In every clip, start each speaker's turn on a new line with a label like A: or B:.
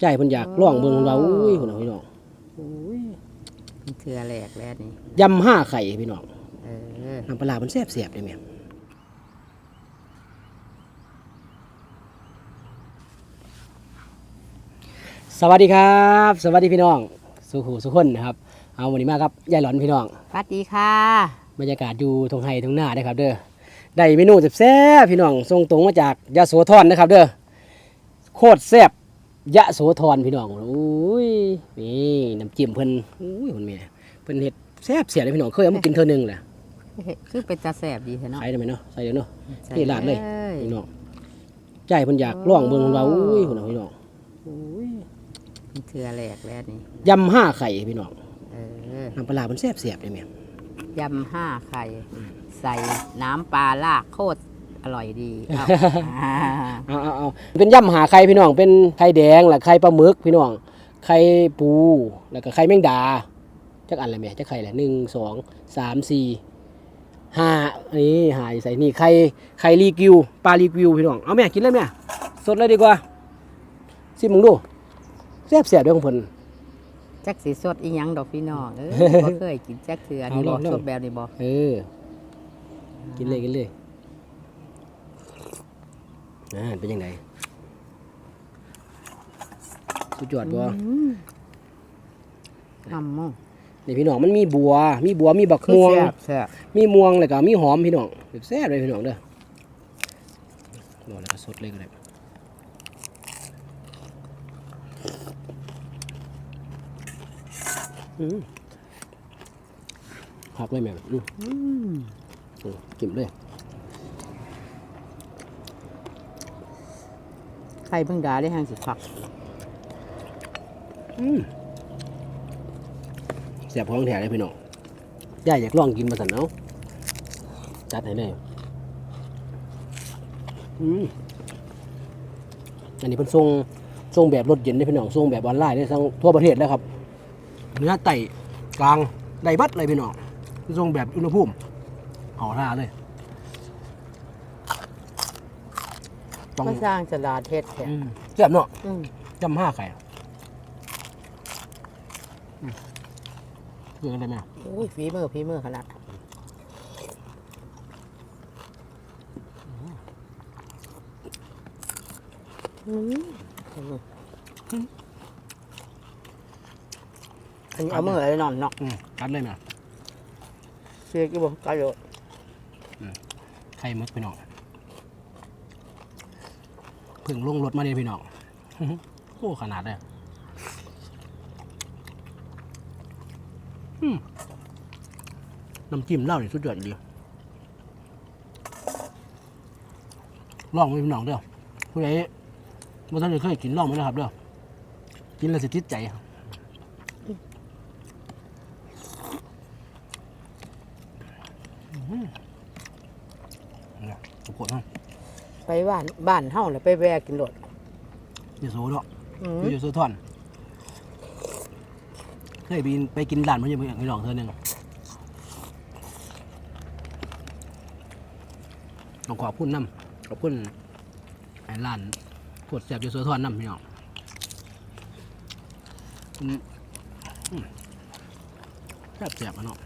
A: ใจเพิ่นอยากล่องเบิ่งเพิ่นว่าอุ้ยพุ่นน่ะพี่น้องอุ้ย
B: มันเถื่อแหลกแล้วนี่
A: ยำห้าไข่พี่น้อง
B: เออ
A: น้ำปลาร้ามันแซ่บๆเด้แม่สวัสดีครับ สวัสดีพี่น้องสุขูสุขคนนะครับ เอาวันนี้มาครับยายหลอนพี่น้อง
B: สวัสดีค่ะ
A: บรรยากาศอยู่ตรงไห้ตรงหน้านะครับ เด้อได้เมนูแซ่บๆพี่น้องส่งตรงมาจากยะโสธรนะครับ เด้อโคตรแซ่บ ยะโสธรพี่น้องอุ้ยนี่น้ำจิ้มเพิ่นอุ้ยคนแม่เพิ่นเฮ็ดแซ่บเสียเลยพี่น้องเคยเอามากินเทื่อนึงแหละ
B: คือเป็นตาแสบดีเถอะเนาะ
A: ใส่ได้ไหมเนาะใส่เดี๋ยวเนาะ
B: ใส่
A: นี่ลาดเลย
B: ย
A: พี่น้องใจเพิ่นอยากล่องเบิ่งเพิ่นว่าอุ้ยคนน่ะพี่น้องอุ้ย
B: มันเถื่อแหลกแล้วนี่
A: ยำห้าไข่พี่น้อง
B: เออ
A: น้ำปลาร้ามันแซ่บเสียบเลยแม่
B: ยำห้าไข่ ใส่น้ำปลาลากโคตร อร่อยดีเอาอ่า
A: เอาเอาเอาเป็นยำหาไข่พี่น้อง เป็นไข่แดงและไข่ปลาหมึกพี่น้อง ไข่ปู แล้วก็ไข่แมงดา จักอันอะไรแม่จักไข่แหละหนึ่งสองสามสี่ห้าอันนี้หายใส่นี่ไข่ไข่รีกิวปลารีกิวพี่น้อง เอาแม่กินเลยแม่สดเลยดีกว่าสิมึงดูแซ่บเสียบด้วยของเพิ่น
B: จักสีสดอีหยังดอกพี่น้องเออบ่เคยกินจักเถื่อนี่
A: เอาล
B: บ
A: อ
B: องก
A: ลอง
B: สดแบบนี้บอก
A: เออ กินเลยกินเลย อ่าเป็นยังไงสุดยอดบ่
B: ทำมั่ง
A: นี่พี่น้องมันมีบัว มีบัวมีบักม่วง
B: แซ่บแซ่บ
A: มีม่วงแล้วก็มีหอมพี่น้องแซ่บเลยพี่น้องเด้อบอกแล้วก็สดเลยก็ได้อืมหักเลยแม่อืม
B: อืม
A: อืมกินเลย
B: ข่เพิ่งดาได้ห้างสิผัก
A: อืมแซ่บของแท้เลยพี่น้องย่าอยากลองกินมาสั่นเอาจัดให้เลยอืมอันนี้เป็นทรงทรงแบบรถเย็นได้พี่น้องทรงแบบออนไลน์ได้ทั้งทั่วประเทศแล้วครับเนื้อไต่กลางไดบัดเลยพี่น้องทรงแบบอุณหภูมิเอาท่าเลย ต้อง
B: ก็สร้างสลาดเทศแท้
A: อืมแซ่บเนาะ
B: อืม
A: จำห้าไข่เพื่อนกันได้ไหม
B: โอ้ยฝีมือฝีมือขนาดอืมอันนี้เอามืออะไรนอนเนาะ
A: อืมกัดเลยไหม
B: เสียกี่บ่กายโย
A: ไข่มึกพี่น้องเพิ่งลงรถมาเนี่ยพี่น้องโอ้ขนาดเลยน้ำจิ้มเหล้าเนี่ยสุดยอดดีลองไว้พี่น้องเด้อผู้ใหญ่เมื่อท่านได้เคยกินลองไหมนะครับเด้อกินแล้วสิติดใจอืมเนี่ยทุกคนฮะ
B: ไปบ้านบ้านเฮาเลยไปแวะกินรถ
A: อยู่โซเนาะ
B: อืม
A: อยู่โซทอนเคยบินไปกินร้านมันยังไม่ลองเธอหนึ่งต้องขอบคุณน้ำขอบคุณไอ้ร้านปวดแสบอยู่โซทอนน้ำพี่น้องอืมอืมแสบแสบๆอะเนาะ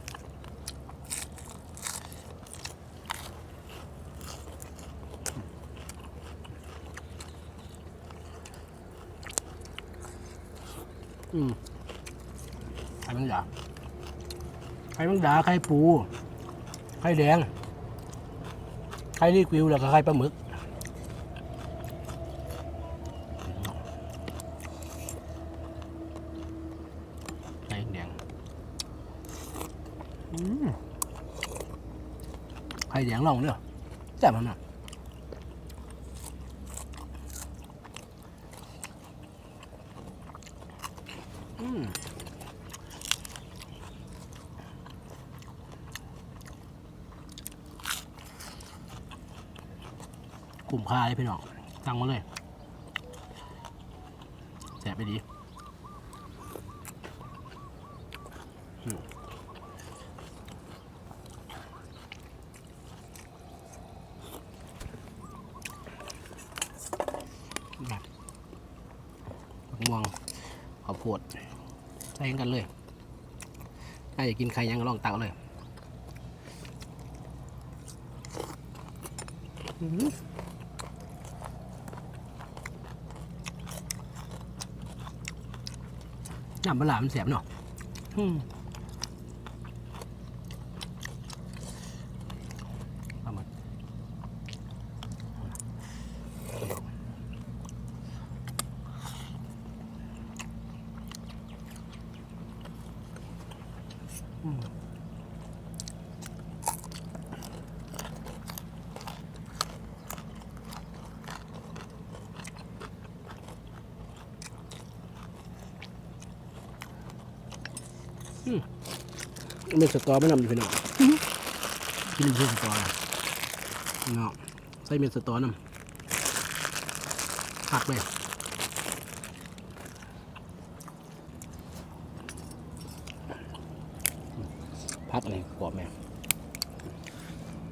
A: อืมไข่แมังดาไข่แมังดาไข่ปูไข่แดงไข่รีกิวแล้วก็ไข่ปลาหมึกไข่แดงอืมไข่แดงลองเด้อแซ่บมันน่ กลุ่มค่าเลยพี่น้อง ตั้งมาเลยแสบไปดีแบบม่วงข้าวโพดใส่กันเลยถ้าอยากกินไข่ยังก็ลองตักเอาเลยอื้อหือ น้ำปลาหลามันแสบเนาะ เม็ดสตอไม่นำอยู่พี่น้องกินเม็ดสตอเลยพี่น้องใส่เม็ดสตอนำผักเลยพักอะไรกรอบไหม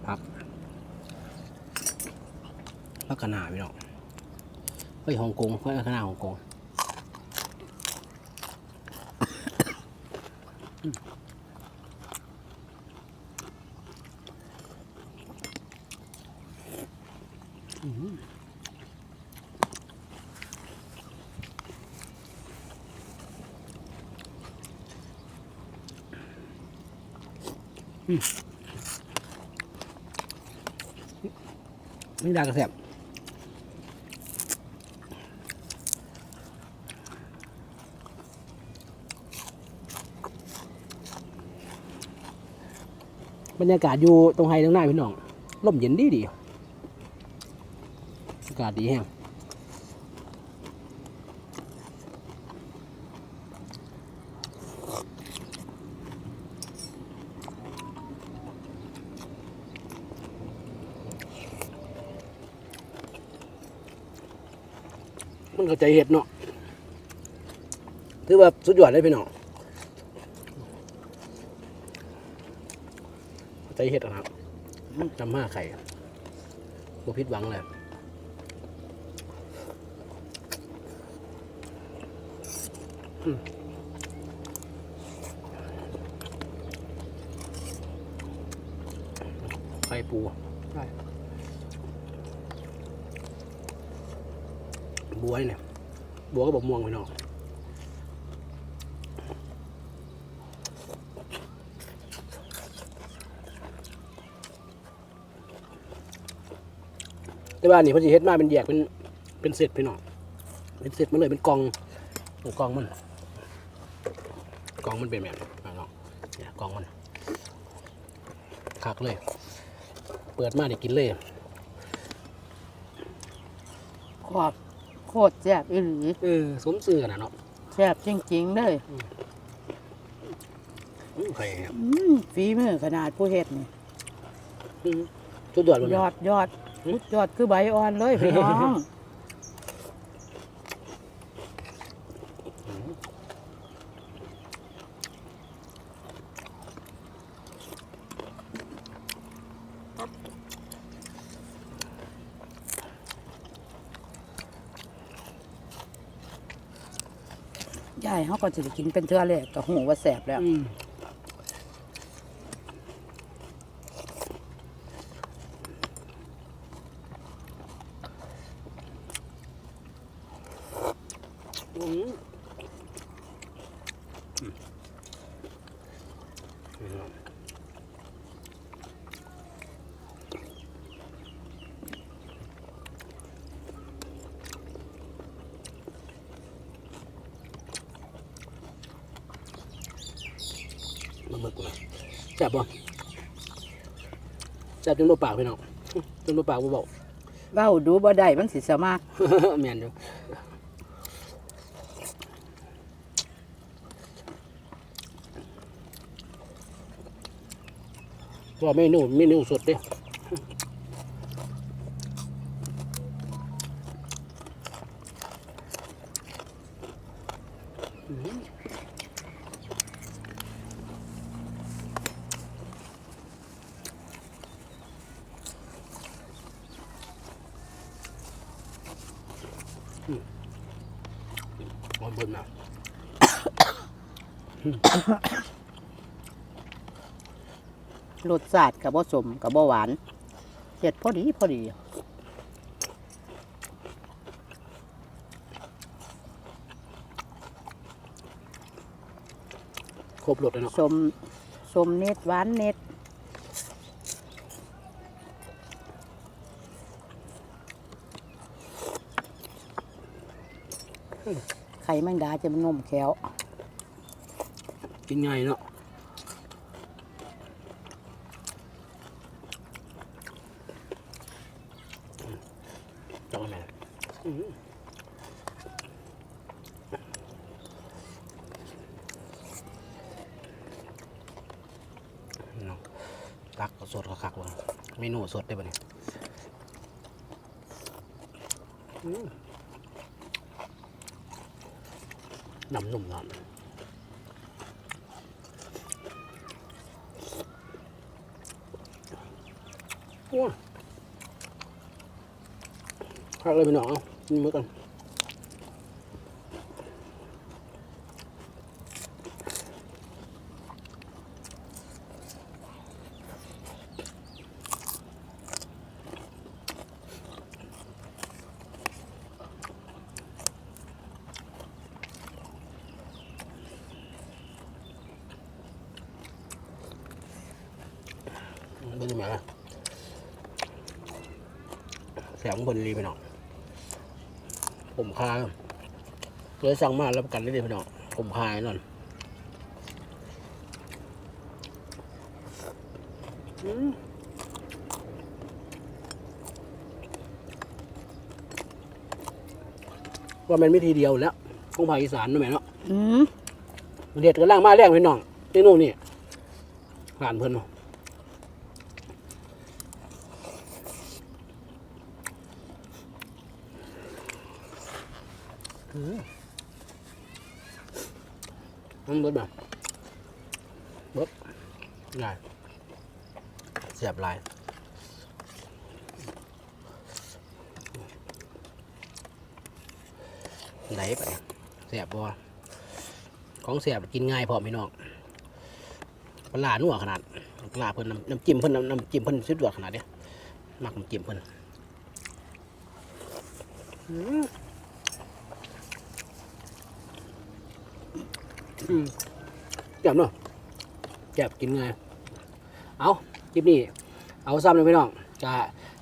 A: พักพักขนาพี่น้องเฮ้ยฮ่องกงเฮ้ยขนาฮ่องกง ไม่ด้กระแสบบรรยากาศอยู่ตรงไฮตรงหน้าพี่น้อง ลมเย็นดีดี อากาศดีแห้ง เข้าใจเห็ดเนาะถือว่าสุดยอดเลยพี่น้องเข้าใจเห็ดอะครับจำมาไข่บ่ผิดหวังเลยไข่ปูใช่ บัวเนี่ยบัวก็บอกม่วงพี่น้องแต่ว่านี่พอดีเฮ็ดมาเป็นแยกเป็นเป็นเศษพี่น้องเป็นเศษมาเลยเป็นกองกองมันกองมันเป็นแบบนี้น้องเนี่ยกองมันคักเลย เปิดมาได้กินเลย
B: ขอบ โคตรแซ่บอีหลี
A: เออสมซื่อกันนะเนาะ
B: แซ่บจริงๆเลย
A: อื้อไข่ครับ
B: อืมฝีมือขนาดผู้เฮ็ดนี่
A: อื้อสุดยอดเลย
B: ยอดยอดยอดคือใบอ่อนเลยพี่น้อง ยายเขาก็จะได้กินเป็นเทื่อเลยก็หูว่าแสบแล้ว
A: อืมอืมมาเบิกมา แซ่บบ่แซ่บจนบ่ปากพี่น้องจนบ่ปากบ่เบา
B: เบ้าดูบ่ได้มันสิสมาก
A: แม่นอยู่ว่าเมนูเมนูสดเด้ บนบนนะ
B: รสชาติกับบ่สมกับบ่หวานเผ็ดพอดีพอดี
A: ครบรสเลยเนาะ
B: สมสมเน็ดหวานเน็ด ข่แมงดาจะมันนมแคว
A: กินไงเนาะจังแม่อื้อเนาะตักสดคักว่ะเมนูสดได้ปะเนี่ยอื้อ หนำหนุ่มเนาะว้าใครเลยไปหน้องอากินมื้อกัน เบิ่งยังไงล่ะแสงบนรีไปหน่อยผมคาเลยสั่งมาแล้วประกันได้เลยพี่น้องผมคายนอนอืมว่ามันไม่ทีเดียวแล้วของภาคอีสานนั่นแหละเนาะ
B: อืม
A: เด็ดกันล่างมาแรงพี่น้องนี่นู่นนี่ผ่านเพิ่นเนาะ มันเบิดแบบเบิดง่ายเสียบลายไหนไปเสียบบ่ของเสียบกินง่ายพร้อมพี่น้องปลาหนัวขนาดปลาเพิ่นน้ำนำจิ้มเพิ่นน้ำนำจิ้มเพิ่นสุดยอดขนาดเนี้ยมักน้ำจิ้มเพิ่นอืมอืม แจ่บเนาะแจ่บกินง่ายเอาคลิปนี้เอาซ้ำเลยพี่น้องจะ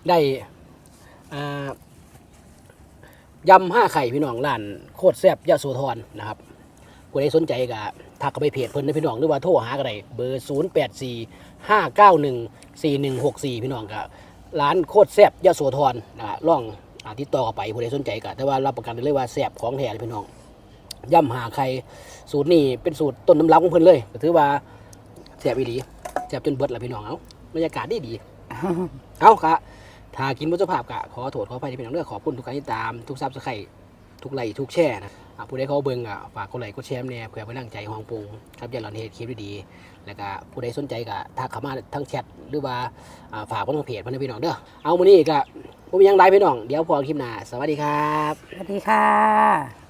A: ได้ยำห้าไข่พี่น้องร้านโคตรแซ่บยะโสธรนะครับผู้ใดสนใจก็ทักเข้าไปเพจเพิ่นนะพี่น้องหรือว่าโทรหาก็ได้เบอร์ 0 8 4 5 9 1 4 1 6 4 พี่น้องก็ร้านโคตรแซ่บยะโสธรนะฮะลองอติดต่อเข้าไปผู้ใดสนใจก็แต่ว่ารับประกันเลยว่าแซ่บของแท้เลยพี่น้อง ยำหาไข่สูตรนี้เป็นสูตรต้นน้ำรับของเพิ่นเลยก็ถือว่าแซ่บอีหลีแซ่บจนเบิดละพี่น้องเอาบรรยากาศดีดีเอาค่ะถ้ากินวัตถุภาพกะขอโทษขออภัยที่เป็นเรื่องขอบคุณทุกการติดตามทุกซับสไครต์ทุกไลค์ทุกแชร์นะอะผู้ใดเขาเบิ่งอะฝากกดไลค์กดแชร์แน่เพื่อเป็นกำลังใจของปรุงครับอย่าหลอนเหตุคลิปดีๆแล้วก็ผู้ใดสนใจก็ทักเข้ามาทั้งแชทหรือว่าอ่าฝากบนทางเพจพันธพี่น้องเด้อเอามื้อนี้ก็ผมยังไลฟ์พี่น้องเดี๋ยวพอคลิปหน้าสวัสดีครับ
B: สวัสดีค่ะ